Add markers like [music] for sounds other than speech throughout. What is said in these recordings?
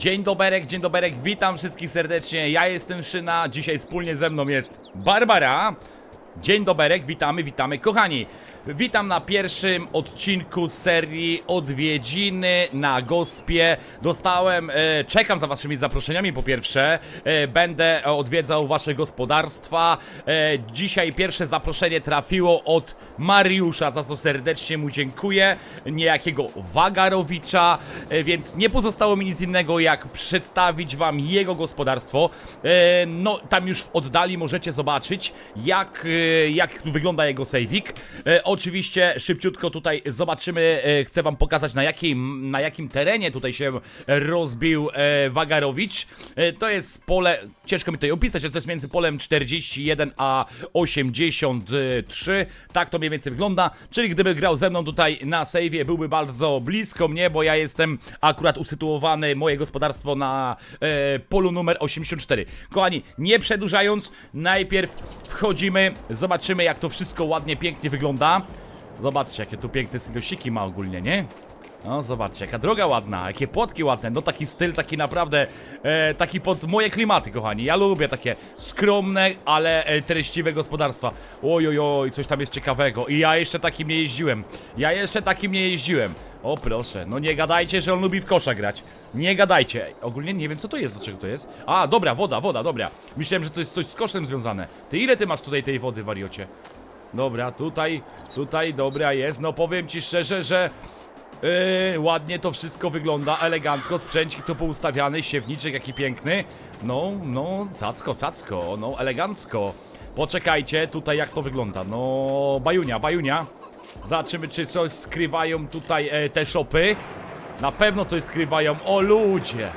Dzień doberek, dzień doberek, witam wszystkich serdecznie, ja jestem Szyna, dzisiaj wspólnie ze mną jest Barbara. Dzień doberek, witamy, witamy kochani. Witam na pierwszym odcinku serii Odwiedziny na Gospie. Dostałem, e, czekam za waszymi zaproszeniami po pierwsze. E, będę odwiedzał wasze gospodarstwa. E, dzisiaj pierwsze zaproszenie trafiło od Mariusza, za co serdecznie mu dziękuję. Niejakiego Wagarowicza, e, więc nie pozostało mi nic innego jak przedstawić wam jego gospodarstwo. E, no, tam już w oddali możecie zobaczyć, jak, e, jak tu wygląda jego sejwik. E, oczywiście szybciutko tutaj zobaczymy, e, chcę wam pokazać na jakim, na jakim terenie tutaj się rozbił e, Wagarowicz. E, to jest pole, ciężko mi tutaj opisać, ale to jest między polem 41 a 83. Tak to mniej więcej wygląda. Czyli gdyby grał ze mną tutaj na sejwie, byłby bardzo blisko mnie, bo ja jestem akurat usytuowany, moje gospodarstwo na polu numer 84. Kochani, nie przedłużając, najpierw wchodzimy, zobaczymy jak to wszystko ładnie, pięknie wygląda. Zobaczcie, jakie tu piękne silosiki ma ogólnie, nie? No, zobaczcie, jaka droga ładna, jakie płotki ładne, no taki styl, taki naprawdę, e, taki pod moje klimaty, kochani. Ja lubię takie skromne, ale e, treściwe gospodarstwa. Oj, oj, oj, coś tam jest ciekawego. I ja jeszcze takim nie jeździłem. Ja jeszcze takim nie jeździłem. O proszę, no nie gadajcie, że on lubi w kosza grać. Nie gadajcie. Ogólnie nie wiem, co to jest, do czego to jest. A, dobra, woda, woda, dobra. Myślałem, że to jest coś z koszem związane. Ty ile ty masz tutaj tej wody, wariocie? Dobra, tutaj, tutaj, dobra jest. No powiem ci szczerze, że Yy, ładnie to wszystko wygląda, elegancko, sprzęcik tu poustawiany, siewniczek jaki piękny. No, no, cacko, cacko, no, elegancko. Poczekajcie, tutaj jak to wygląda, no, bajunia, bajunia. Zobaczymy, czy coś skrywają tutaj e, te shopy. Na pewno coś skrywają, o ludzie.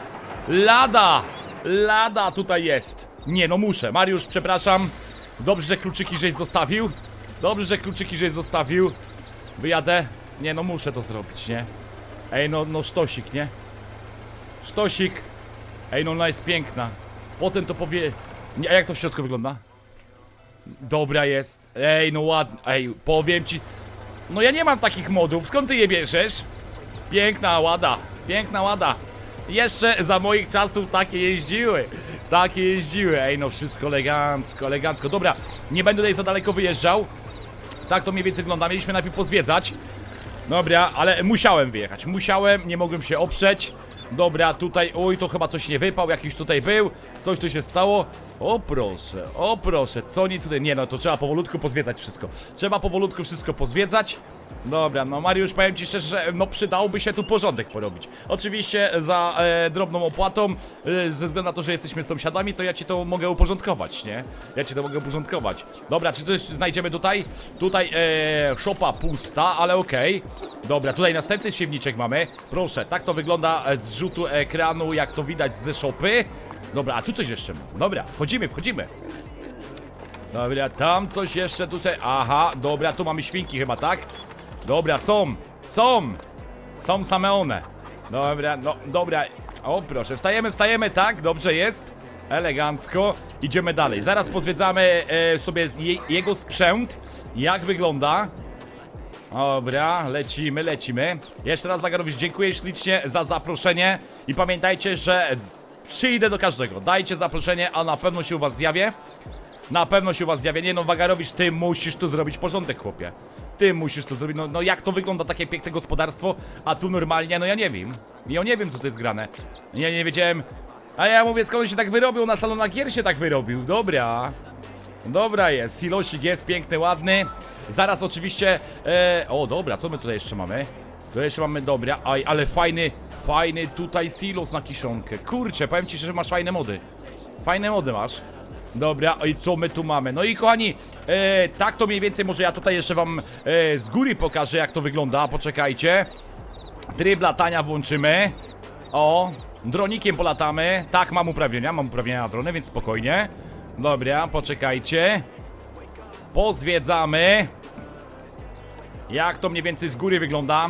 Lada, lada tutaj jest. Nie, no muszę, Mariusz, przepraszam. Dobrze, że kluczyki żeś zostawił. Dobrze, że kluczyki żeś zostawił. Wyjadę. Nie no, muszę to zrobić, nie? Ej, no, no sztosik, nie? Sztosik. Ej, no ona jest piękna. Potem to powie... Nie, a jak to w środku wygląda? Dobra jest. Ej, no ładnie. Ej, powiem ci... No ja nie mam takich modów. Skąd ty je bierzesz? Piękna łada. Piękna łada. Jeszcze za moich czasów takie jeździły. Takie jeździły. Ej, no wszystko elegancko, elegancko. Dobra, nie będę tutaj za daleko wyjeżdżał. Tak to mniej więcej wygląda. Mieliśmy najpierw pozwiedzać. Dobra, ale musiałem wyjechać. Musiałem, nie mogłem się oprzeć. Dobra, tutaj, oj, to chyba coś nie wypał, jakiś tutaj był. Coś tu się stało. O proszę, o proszę, co nie tutaj. Nie no, to trzeba powolutku pozwiedzać wszystko. Trzeba powolutku wszystko pozwiedzać. Dobra, no Mariusz, powiem ci szczerze, że no przydałoby się tu porządek porobić. Oczywiście za e, drobną opłatą, e, ze względu na to, że jesteśmy sąsiadami, to ja ci to mogę uporządkować, nie? Ja ci to mogę uporządkować. Dobra, czy coś znajdziemy tutaj? Tutaj e, szopa pusta, ale okej. Dobra, tutaj następny siewniczek mamy. Proszę, tak to wygląda z rzutu ekranu, jak to widać ze szopy. Dobra, a tu coś jeszcze. Dobra, wchodzimy, wchodzimy. Dobra, tam coś jeszcze tutaj. Aha, dobra, tu mamy świnki chyba, tak? Dobra, są, są, są same one. Dobra, no, dobra. O, proszę, wstajemy, wstajemy, tak, dobrze jest. Elegancko. Idziemy dalej. Zaraz pozwiedzamy e, sobie je, jego sprzęt. Jak wygląda. Dobra, lecimy, lecimy. Jeszcze raz Wagarowicz, dziękuję ślicznie za zaproszenie. I pamiętajcie, że przyjdę do każdego. Dajcie zaproszenie, a na pewno się u was zjawię. Na pewno się u was zjawię. Nie no, Wagarowicz, ty musisz tu zrobić porządek, chłopie. Ty musisz tu zrobić. No, no jak to wygląda takie piękne gospodarstwo, a tu normalnie, no ja nie wiem. Ja nie wiem, co to jest grane. Ja nie wiedziałem. A ja mówię, skąd się tak wyrobił? Na salonach gier się tak wyrobił. Dobra. Dobra jest, silosik jest piękny, ładny. Zaraz oczywiście. E, o, dobra, co my tutaj jeszcze mamy? Tu jeszcze mamy dobra, aj, ale fajny, fajny tutaj silos na kiszonkę. Kurczę, powiem ci, że masz fajne mody. Fajne mody masz. Dobra, i co my tu mamy? No i kochani, e, tak to mniej więcej może ja tutaj jeszcze wam e, z góry pokażę jak to wygląda, poczekajcie. Tryb latania włączymy. O, dronikiem polatamy. Tak, mam uprawnienia, mam uprawnienia na drony, więc spokojnie. Dobra, poczekajcie. Pozwiedzamy. Jak to mniej więcej z góry wygląda?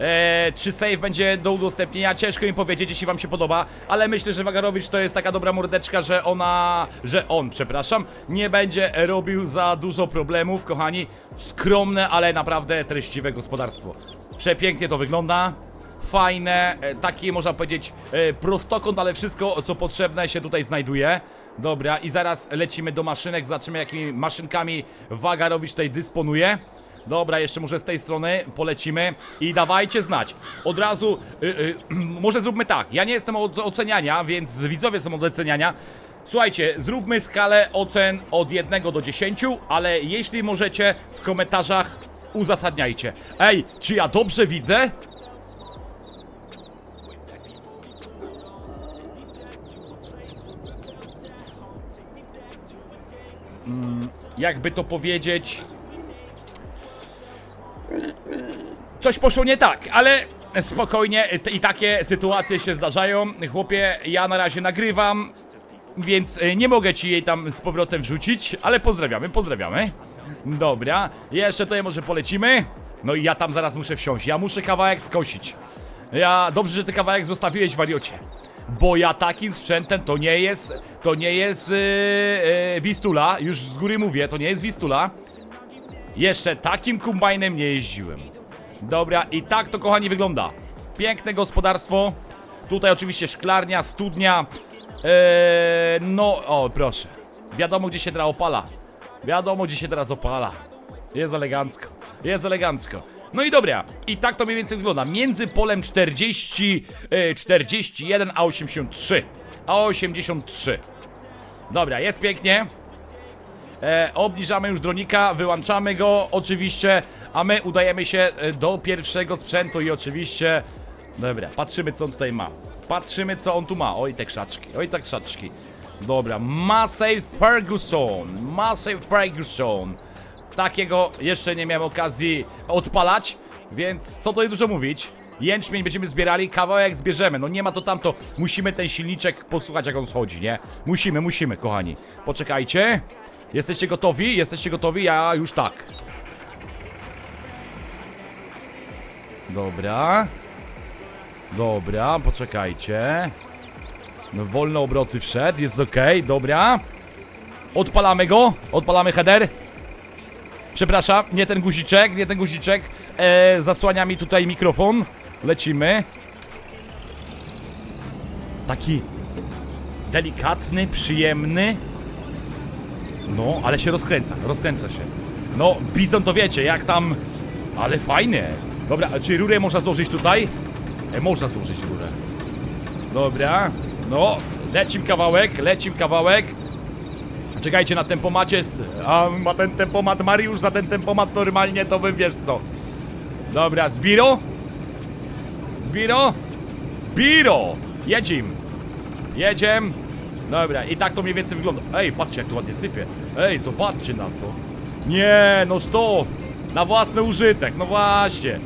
Eee, czy save będzie do udostępnienia? Ciężko mi powiedzieć, jeśli wam się podoba, ale myślę, że Wagarowicz to jest taka dobra mordeczka, że ona, że on, przepraszam, nie będzie robił za dużo problemów, kochani. Skromne, ale naprawdę treściwe gospodarstwo. Przepięknie to wygląda. fajne, e, takie można powiedzieć e, prostokąt, ale wszystko co potrzebne się tutaj znajduje. Dobra, i zaraz lecimy do maszynek, zobaczymy jakimi maszynkami Wagarowicz tutaj dysponuje. Dobra, jeszcze może z tej strony polecimy i dawajcie znać. Od razu, y, y, [clears throat] może zróbmy tak, ja nie jestem od oceniania, więc widzowie są od oceniania. Słuchajcie, zróbmy skalę ocen od 1 do 10, ale jeśli możecie w komentarzach uzasadniajcie. Ej, czy ja dobrze widzę? Jakby to powiedzieć... Coś poszło nie tak, ale spokojnie, i takie sytuacje się zdarzają. Chłopie, ja na razie nagrywam, więc e, nie mogę ci jej tam z powrotem wrzucić, ale pozdrawiamy, pozdrawiamy. Dobra, jeszcze tutaj może polecimy. No i ja tam zaraz muszę wsiąść, ja muszę kawałek skosić. Ja, dobrze, że ty kawałek zostawiłeś wariocie. Bo ja takim sprzętem to nie jest, to nie jest yy, yy, Wistula, już z góry mówię, to nie jest Wistula. Jeszcze takim kombajnem nie jeździłem. Dobra, i tak to kochani wygląda. Piękne gospodarstwo. Tutaj oczywiście szklarnia, studnia. Eee, no, o proszę. Wiadomo gdzie się teraz opala. Wiadomo gdzie się teraz opala. Jest elegancko. Jest elegancko. No i dobra, i tak to mniej więcej wygląda. Między polem 40, e, 41 a 83. A 83. Dobra, jest pięknie. E, obniżamy już dronika, wyłączamy go oczywiście, a my udajemy się e, do pierwszego sprzętu i oczywiście... Dobra, patrzymy co on tutaj ma. Patrzymy co on tu ma. Oj te krzaczki, oj te krzaczki. Dobra, Massey Ferguson, Massey Ferguson. Takiego jeszcze nie miałem okazji odpalać, więc co tutaj dużo mówić. Jęczmień będziemy zbierali, kawałek zbierzemy. No nie ma to tamto. Musimy ten silniczek posłuchać jak on schodzi, nie? Musimy, musimy, kochani. Poczekajcie. Jesteście gotowi? Jesteście gotowi? Ja już tak. Dobra. Dobra, poczekajcie. No, wolne obroty wszedł, jest ok, dobra. Odpalamy go, odpalamy header. Przepraszam, nie ten guziczek, nie ten guziczek. E, zasłania mi tutaj mikrofon. Lecimy. Taki delikatny, przyjemny. No, ale się rozkręca, rozkręca się. No, bizon to wiecie, jak tam... Ale fajnie. Dobra, czy rurę można złożyć tutaj? E, można złożyć rurę. Dobra, no, lecim kawałek, lecim kawałek. Czekajcie na tempomacie. A ma ten tempomat Mariusz, za ten tempomat normalnie to bym wiesz co. Dobra, Zbiro? Zbiro? Zbiro! Jedzim! Jedziem. Dobra, i tak to mniej więcej wygląda. Ej, patrzcie jak tu ładnie sypie. Ej, zobaczcie na to. Nie, no sto. Na własny użytek, no właśnie.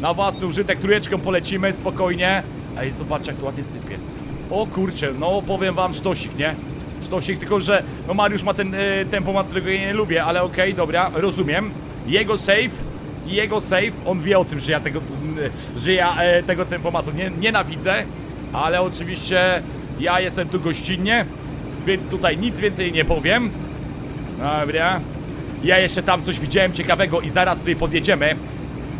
Na własny użytek, trójeczką polecimy spokojnie. Ej, zobaczcie jak tu ładnie sypie. O kurczę, no powiem wam sztosik, nie? Sztosik, tylko że no Mariusz ma ten y, tempomat, którego ja nie lubię, ale okej, dobra, rozumiem. Jego save, jego save, on wie o tym, że ja tego, y, że ja e, tego tempomatu nie, nienawidzę, ale oczywiście ja jestem tu gościnnie, więc tutaj nic więcej nie powiem. Dobra. Ja jeszcze tam coś widziałem ciekawego i zaraz tutaj podjedziemy.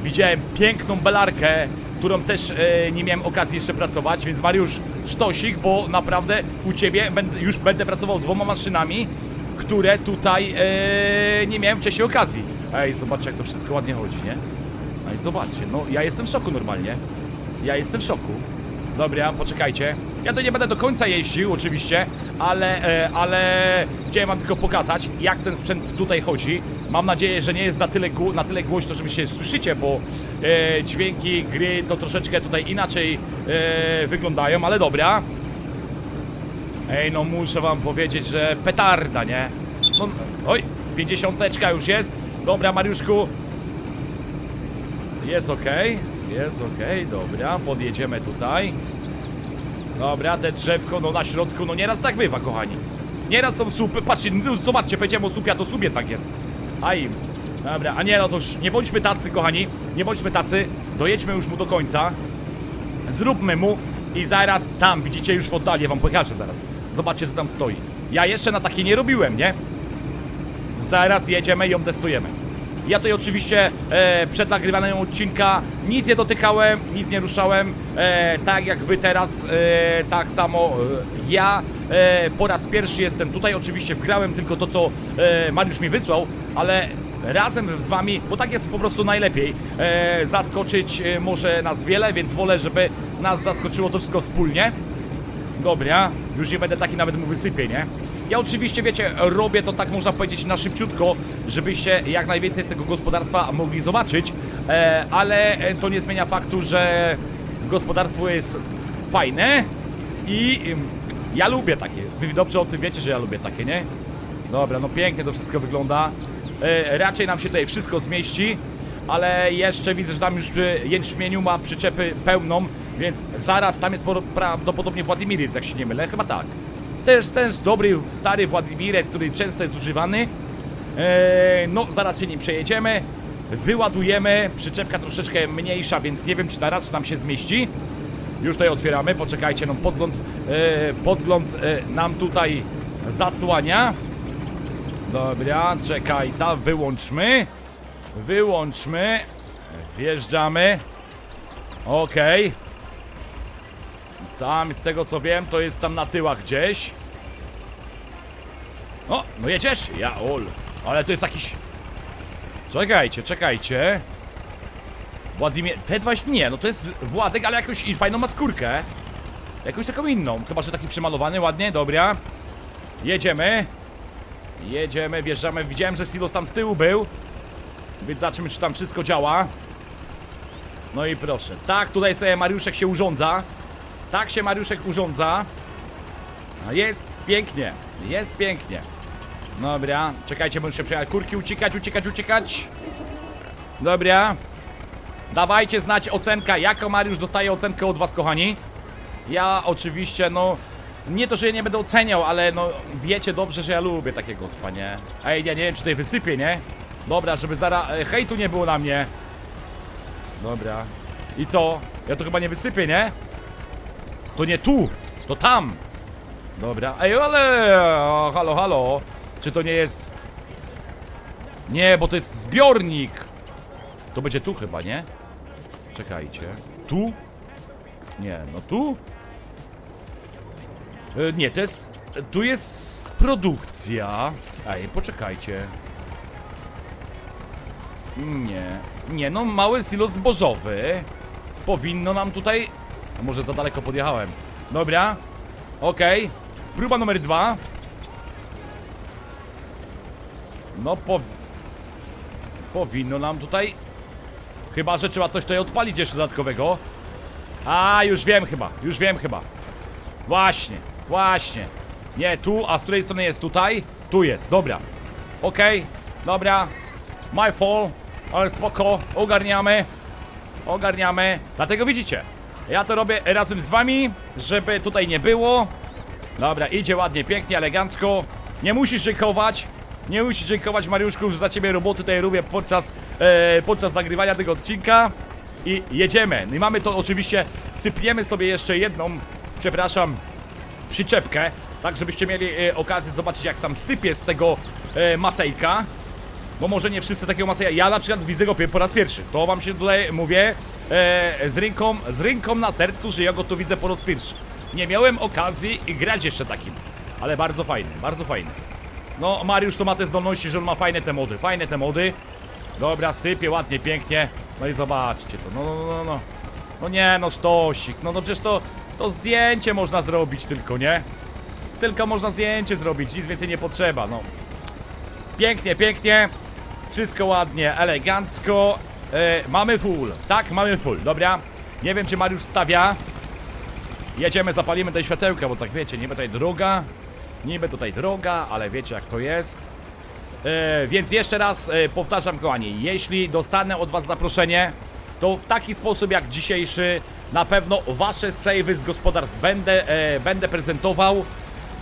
Widziałem piękną belarkę, którą też e, nie miałem okazji jeszcze pracować, więc Mariusz sztosik, bo naprawdę u ciebie będę, już będę pracował dwoma maszynami, które tutaj e, nie miałem wcześniej okazji. Ej, zobaczcie jak to wszystko ładnie chodzi, nie? Ej, zobaczcie, no ja jestem w szoku normalnie. Ja jestem w szoku. Dobra, poczekajcie. Ja to nie będę do końca jeździł, oczywiście, ale, e, ale chciałem wam tylko pokazać, jak ten sprzęt tutaj chodzi. Mam nadzieję, że nie jest na tyle, na tyle głośno, że się słyszycie, bo e, dźwięki gry to troszeczkę tutaj inaczej e, wyglądają, ale dobra. Ej, no muszę wam powiedzieć, że petarda, nie? No, oj, pięćdziesiąteczka już jest. Dobra, Mariuszku, jest ok, jest ok, dobra, podjedziemy tutaj. Dobra, te drzewko, no na środku, no nieraz tak bywa, kochani. Nieraz są supy, patrzcie, no, zobaczcie, powiedziałem o supie, a to supie tak jest. Aj, dobra, a nie, no to już nie bądźmy tacy, kochani, nie bądźmy tacy, dojedźmy już mu do końca. Zróbmy mu i zaraz tam, widzicie, już w oddali, wam pokażę zaraz. Zobaczcie, co tam stoi. Ja jeszcze na takie nie robiłem, nie? Zaraz jedziemy i ją testujemy. Ja tutaj oczywiście e, przed nagrywaniem odcinka nic nie dotykałem, nic nie ruszałem, e, tak jak wy teraz, e, tak samo e, ja e, po raz pierwszy jestem tutaj, oczywiście wgrałem tylko to, co e, Mariusz mi wysłał, ale razem z wami, bo tak jest po prostu najlepiej, e, zaskoczyć e, może nas wiele, więc wolę, żeby nas zaskoczyło to wszystko wspólnie. Dobra, już nie będę taki nawet mu wysypię, nie? Ja oczywiście, wiecie, robię to tak można powiedzieć na szybciutko, żebyście jak najwięcej z tego gospodarstwa mogli zobaczyć, e, ale e, to nie zmienia faktu, że gospodarstwo jest fajne i ym, ja lubię takie. Wy dobrze o tym wiecie, że ja lubię takie, nie? Dobra, no pięknie to wszystko wygląda. E, raczej nam się tutaj wszystko zmieści, ale jeszcze widzę, że tam już przy jęczmieniu ma przyczepy pełną, więc zaraz tam jest prawdopodobnie Władimirec, jak się nie mylę, chyba tak. Też, też dobry, stary Władimirec, który często jest używany. E, no, zaraz się nim przejedziemy, wyładujemy, przyczepka troszeczkę mniejsza, więc nie wiem, czy na raz nam się zmieści. Już tutaj otwieramy, poczekajcie, no podgląd, e, podgląd e, nam tutaj zasłania. Dobra, czekaj, ta wyłączmy. Wyłączmy. Wjeżdżamy. Okej. Tam, z tego co wiem, to jest tam na tyłach gdzieś. O, no jedziesz? Ja, ol. Ale to jest jakiś... Czekajcie, czekajcie. Władimir... Te dwa... Nie, no to jest Władek, ale jakąś i fajną ma skórkę. Jakąś taką inną. Chyba, że taki przemalowany ładnie, dobra. Jedziemy. Jedziemy, wjeżdżamy. Widziałem, że Silos tam z tyłu był. Więc zobaczymy, czy tam wszystko działa. No i proszę. Tak, tutaj sobie Mariuszek się urządza. Tak się Mariuszek urządza. A jest pięknie. Jest pięknie. Dobra, czekajcie, muszę przejechać. Kurki, uciekać, uciekać, uciekać. Dobra. Dawajcie znać ocenka. Jaką Mariusz dostaje ocenkę od was, kochani? Ja oczywiście, no... Nie to, że nie będę oceniał, ale no wiecie dobrze, że ja lubię takiego spanie. Ej, ja nie wiem, czy tutaj wysypię, nie? Dobra, żeby zaraz e, hejtu nie było na mnie. Dobra. I co? Ja to chyba nie wysypię, nie? To nie tu, to tam. Dobra. Ej, ale... Halo, halo. Czy to nie jest... Nie, bo to jest zbiornik. To będzie tu chyba, nie? Czekajcie. Tu? Nie, no tu? E, nie, to jest... Tu jest produkcja. Ej, poczekajcie. Nie. Nie, no mały silos zbożowy. Powinno nam tutaj... A może za daleko podjechałem. Dobra. Okej. Próba numer dwa. No po... Powinno nam tutaj... Chyba, że trzeba coś tutaj odpalić jeszcze dodatkowego. A, już wiem chyba, już wiem chyba. Właśnie, właśnie. Nie, tu, a z której strony jest? Tutaj? Tu jest, dobra. Okej, dobra. My fall, ale spoko, ogarniamy. Ogarniamy. Dlatego widzicie, ja to robię razem z wami, żeby tutaj nie było. Dobra, idzie ładnie, pięknie, elegancko. Nie musisz dziękować. Nie musisz dziękować Mariuszku, za ciebie roboty tutaj robię podczas, e, podczas nagrywania tego odcinka. I jedziemy. No i mamy to oczywiście, sypniemy sobie jeszcze jedną, przepraszam, przyczepkę, tak żebyście mieli e, okazję zobaczyć jak sam sypie z tego e, masejka. Bo może nie wszyscy takiego masejka. Ja na przykład widzę go po raz pierwszy. To wam się tutaj mówię e, z, ręką, z ręką na sercu, że ja go tu widzę po raz pierwszy. Nie miałem okazji grać jeszcze takim. Ale bardzo fajny, bardzo fajny. No, Mariusz to ma te zdolności, że on ma fajne te mody. Fajne te mody. Dobra, sypie ładnie, pięknie. No i zobaczcie to. No, no, no, no. No nie, no sztosik. No, no przecież to, to zdjęcie można zrobić tylko, nie? Tylko można zdjęcie zrobić, nic więcej nie potrzeba, no. Pięknie, pięknie. Wszystko ładnie, elegancko. E, mamy full. Tak, mamy full. Dobra. Nie wiem, czy Mariusz stawia. Jedziemy, zapalimy te światełka, bo tak wiecie, niby tutaj droga. Niby tutaj droga, ale wiecie jak to jest. E, więc jeszcze raz e, powtarzam, kochani, jeśli dostanę od Was zaproszenie, to w taki sposób jak dzisiejszy, na pewno Wasze savey z gospodarstw będę, e, będę prezentował.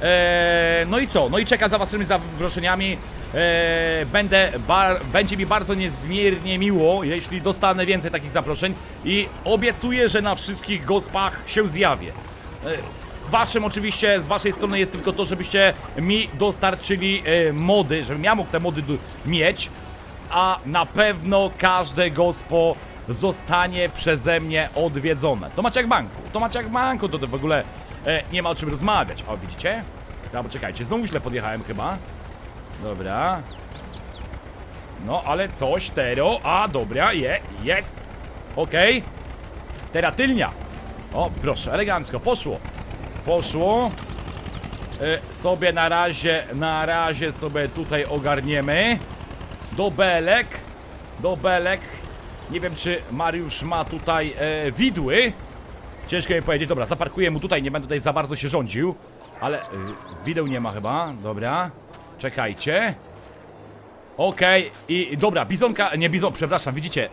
E, no i co? No i czeka za Waszymi zaproszeniami. E, będę bar, będzie mi bardzo niezmiernie miło, jeśli dostanę więcej takich zaproszeń i obiecuję, że na wszystkich gospach się zjawię. E, Waszym oczywiście, z waszej strony jest tylko to, żebyście mi dostarczyli e, mody, żebym ja mógł te mody mieć. a na pewno każde gospo zostanie przeze mnie odwiedzone. To macie jak banku, to macie jak banku, to, to w ogóle e, nie ma o czym rozmawiać. O, widzicie? Dobra, poczekajcie, znowu źle podjechałem chyba. Dobra. No, ale coś, tero, a dobra, je, jest. Okej. Teraz tylnia. O, proszę, elegancko, poszło. Poszło. E, sobie na razie, na razie sobie tutaj ogarniemy. Do belek. Do belek. Nie wiem, czy Mariusz ma tutaj e, widły. Ciężko mi powiedzieć. Dobra, zaparkuję mu tutaj, nie będę tutaj za bardzo się rządził. Ale e, wideł nie ma chyba. Dobra. Czekajcie. Okej, i dobra, bizonka, nie bizon, przepraszam, widzicie,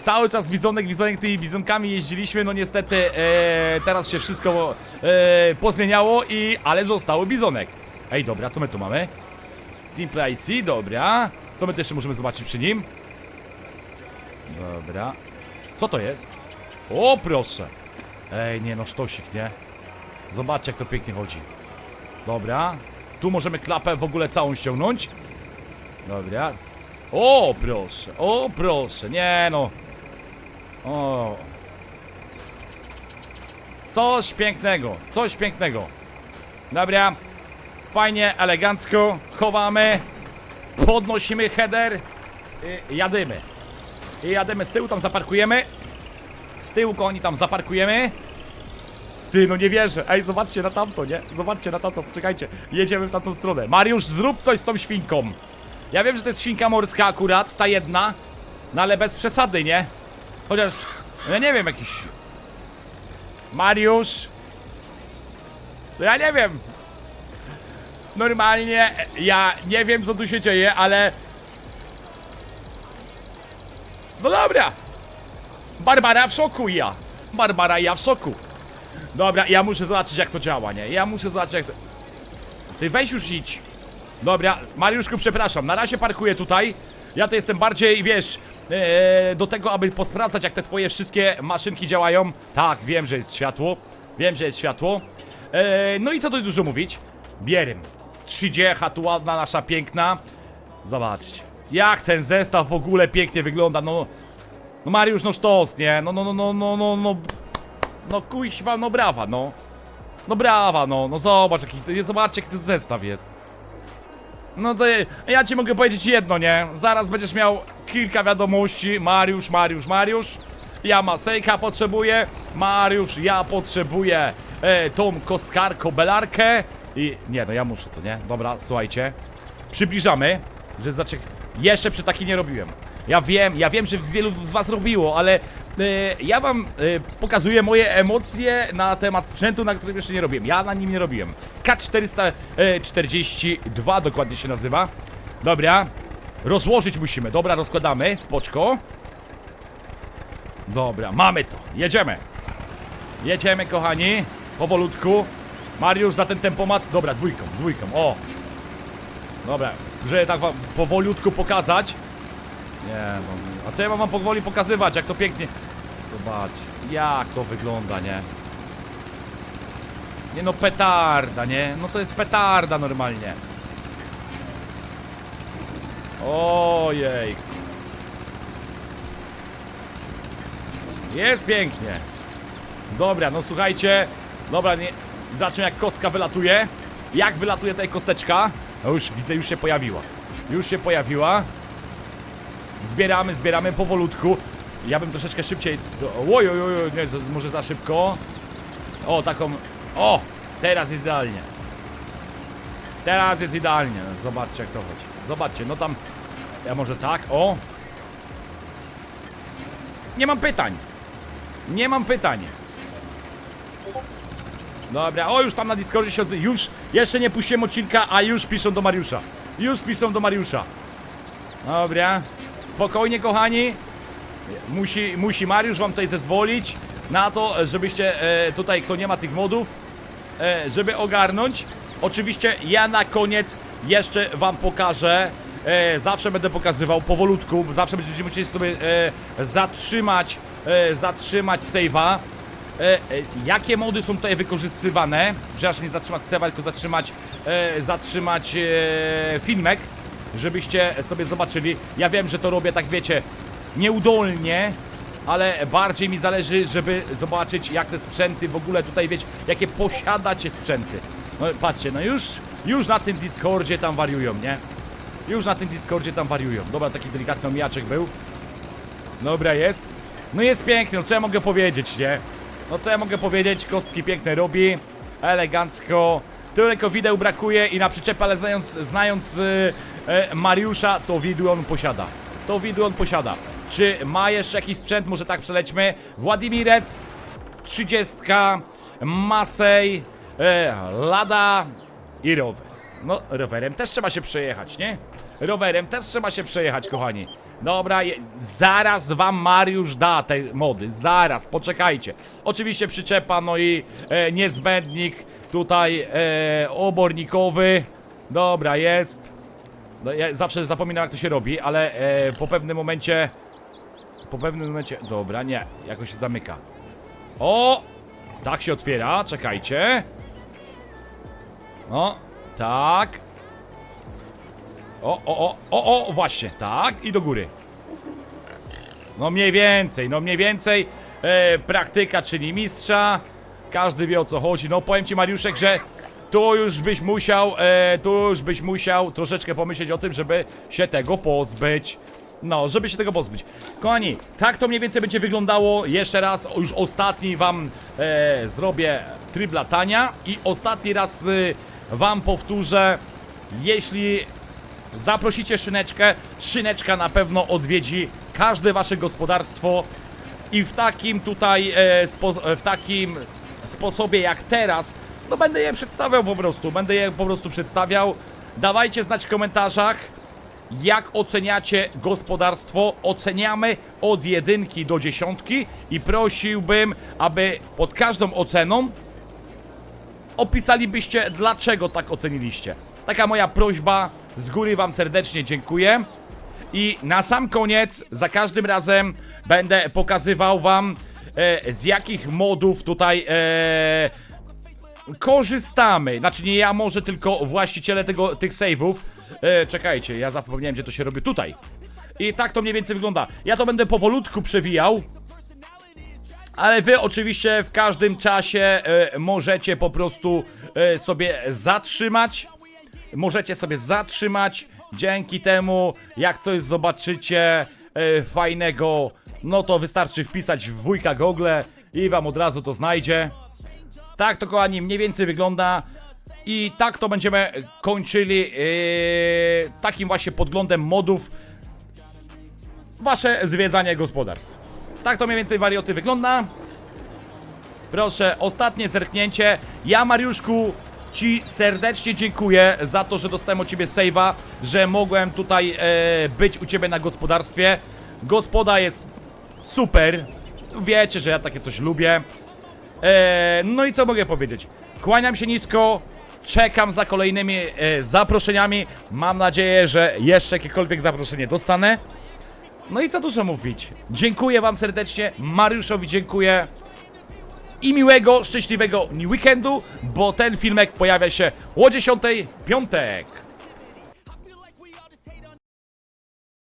Cały czas bizonek, bizonek, tymi bizonkami jeździliśmy, no niestety e, teraz się wszystko e, pozmieniało i, ale został bizonek. Ej, dobra, co my tu mamy? Simple IC, dobra. Co my tu jeszcze możemy zobaczyć przy nim? Dobra. Co to jest? O, proszę. Ej, nie no, sztosik, nie? Zobaczcie, jak to pięknie chodzi. Dobra. Tu możemy klapę w ogóle całą ściągnąć. Dobra. O, proszę, o, proszę, nie no. O. Coś pięknego, coś pięknego. Dobra. Fajnie, elegancko. Chowamy. Podnosimy header. I jadymy. I jadymy z tyłu, tam zaparkujemy. Z tyłu koni tam zaparkujemy. Ty, no nie wierzę. Ej, zobaczcie na tamto, nie? Zobaczcie na tamto, poczekajcie. Jedziemy w tamtą stronę. Mariusz, zrób coś z tą świnką. Ja wiem, że to jest świnka morska akurat, ta jedna. No ale bez przesady, nie? Chociaż, no ja nie wiem, jakiś... Mariusz... No ja nie wiem. Normalnie, ja nie wiem, co tu się dzieje, ale... No dobra. Barbara w szoku ja. Barbara ja w szoku. Dobra, ja muszę zobaczyć, jak to działa, nie? Ja muszę zobaczyć, jak to... Ty weź już idź. Dobra, Mariuszku, przepraszam, na razie parkuję tutaj. Ja to jestem bardziej, wiesz, e, do tego, aby posprawdzać, jak te twoje wszystkie maszynki działają. Tak, wiem, że jest światło. Wiem, że jest światło. E, no i co tu dużo mówić? Bierym. 3D, tu ładna, nasza piękna. Zobaczcie. Jak ten zestaw w ogóle pięknie wygląda, no... No Mariusz, no sztos, nie? No, no, no, no, no, no, no... No kuźwa, no brawa, no. No brawa, no, no zobacz, jaki, zobaczcie, jaki to zestaw jest. No to ja- ci mogę powiedzieć jedno, nie? Zaraz będziesz miał kilka wiadomości. Mariusz, Mariusz, Mariusz. Ja Masejka potrzebuję. Mariusz, ja potrzebuję e, tą kostkarko belarkę. I nie, no ja muszę to, nie? Dobra, słuchajcie. Przybliżamy, że zaczek... Jeszcze przy takiej nie robiłem. Ja wiem, ja wiem, że wielu z was robiło, ale ja wam e, pokazuję moje emocje na temat sprzętu, na którym jeszcze nie robiłem. Ja na nim nie robiłem. K442 dokładnie się nazywa. Dobra. Rozłożyć musimy. Dobra, rozkładamy. Spoczko. Dobra, mamy to. Jedziemy. Jedziemy, kochani. Powolutku. Mariusz za ten tempomat. Dobra, dwójką, dwójką. O. Dobra, żeby tak wam powolutku pokazać. Nie no, a co ja mam wam powoli pokazywać, jak to pięknie... Zobacz, jak to wygląda, nie? Nie no, petarda, nie? No to jest petarda normalnie. Ojej. Jest pięknie. Dobra, no słuchajcie. Dobra, nie... Zacznę jak kostka wylatuje. Jak wylatuje tutaj kosteczka? No już, widzę, już się pojawiła. Już się pojawiła. Zbieramy, zbieramy powolutku. Ja bym troszeczkę szybciej. do- Oj, nie, może za szybko. O, taką. O! Teraz jest idealnie. Teraz jest idealnie. Zobaczcie, jak to chodzi. Zobaczcie, no tam. Ja może tak, o. Nie mam pytań. Nie mam pytań. Dobra, o już tam na Discordzie się odzy- Już, jeszcze nie puściłem odcinka, a już piszą do Mariusza. Już piszą do Mariusza. Dobra, spokojnie kochani. Musi, musi Mariusz wam tutaj zezwolić na to, żebyście e, tutaj, kto nie ma tych modów, e, żeby ogarnąć. Oczywiście ja na koniec jeszcze wam pokażę. E, zawsze będę pokazywał powolutku, zawsze będziecie musieli sobie e, zatrzymać, e, zatrzymać save'a. E, e, jakie mody są tutaj wykorzystywane? Przepraszam, nie zatrzymać save'a, tylko zatrzymać, e, zatrzymać e, filmek. żebyście sobie zobaczyli. Ja wiem, że to robię tak, wiecie, nieudolnie, ale bardziej mi zależy, żeby zobaczyć, jak te sprzęty w ogóle tutaj, wiecie, jakie posiadacie sprzęty. No patrzcie, no już, już na tym Discordzie tam wariują, nie? Już na tym Discordzie tam wariują. Dobra, taki delikatny omijaczek był. Dobra, jest. No jest piękny, no co ja mogę powiedzieć, nie? No co ja mogę powiedzieć, kostki piękne robi, elegancko. Tylko wideł brakuje i na przyczepę, ale znając, znając y, e, Mariusza, to widły on posiada. To widły on posiada. Czy ma jeszcze jakiś sprzęt? Może tak przelećmy. Władimirec, 30, Masej, e, Lada i rower. No, rowerem też trzeba się przejechać, nie? Rowerem też trzeba się przejechać, kochani. Dobra, je, zaraz wam Mariusz da te mody, zaraz, poczekajcie. Oczywiście przyczepa, no i e, niezbędnik tutaj e, obornikowy. Dobra, jest. No, ja zawsze zapominam jak to się robi, ale e, po pewnym momencie... Po pewnym momencie... Dobra, nie, jakoś się zamyka. O! Tak się otwiera, czekajcie. O, tak. O, o, o, o, o, właśnie, tak i do góry. No mniej więcej, no mniej więcej e, praktyka czyni mistrza. Każdy wie o co chodzi. No powiem ci Mariuszek, że tu już byś musiał, e, tu już byś musiał troszeczkę pomyśleć o tym, żeby się tego pozbyć. No, żeby się tego pozbyć. Kochani, tak to mniej więcej będzie wyglądało. Jeszcze raz, już ostatni wam e, zrobię tryb latania i ostatni raz e, wam powtórzę, jeśli zaprosicie Szyneczkę, Szyneczka na pewno odwiedzi każde wasze gospodarstwo i w takim tutaj, e, spo, e, w takim sposobie jak teraz, no będę je przedstawiał po prostu, będę je po prostu przedstawiał. Dawajcie znać w komentarzach, jak oceniacie gospodarstwo. Oceniamy od jedynki do dziesiątki i prosiłbym, aby pod każdą oceną opisalibyście, dlaczego tak oceniliście. Taka moja prośba, z góry Wam serdecznie dziękuję. I na sam koniec, za każdym razem będę pokazywał Wam, e, z jakich modów tutaj e, korzystamy. Znaczy nie ja może, tylko właściciele tego, tych save'ów. E, czekajcie, ja zapomniałem, gdzie to się robi. Tutaj. I tak to mniej więcej wygląda. Ja to będę powolutku przewijał. Ale wy oczywiście w każdym czasie e, możecie po prostu e, sobie zatrzymać. Możecie sobie zatrzymać. Dzięki temu, jak coś zobaczycie e, fajnego, no to wystarczy wpisać w wujka Google i wam od razu to znajdzie. Tak to kochani mniej więcej wygląda. I tak to będziemy kończyli e, takim właśnie podglądem modów wasze zwiedzanie gospodarstw. Tak to mniej więcej warioty wygląda. Proszę, ostatnie zerknięcie. Ja, Mariuszku, Ci serdecznie dziękuję za to, że dostałem od Ciebie save'a, że mogłem tutaj e, być u Ciebie na gospodarstwie. Gospoda jest super. Wiecie, że ja takie coś lubię. E, no i co mogę powiedzieć? Kłaniam się nisko. Czekam za kolejnymi e, zaproszeniami. Mam nadzieję, że jeszcze jakiekolwiek zaproszenie dostanę. No i co dużo mówić. Dziękuję Wam serdecznie. Mariuszowi dziękuję. I miłego, szczęśliwego weekendu, bo ten filmek pojawia się o 10 piątek.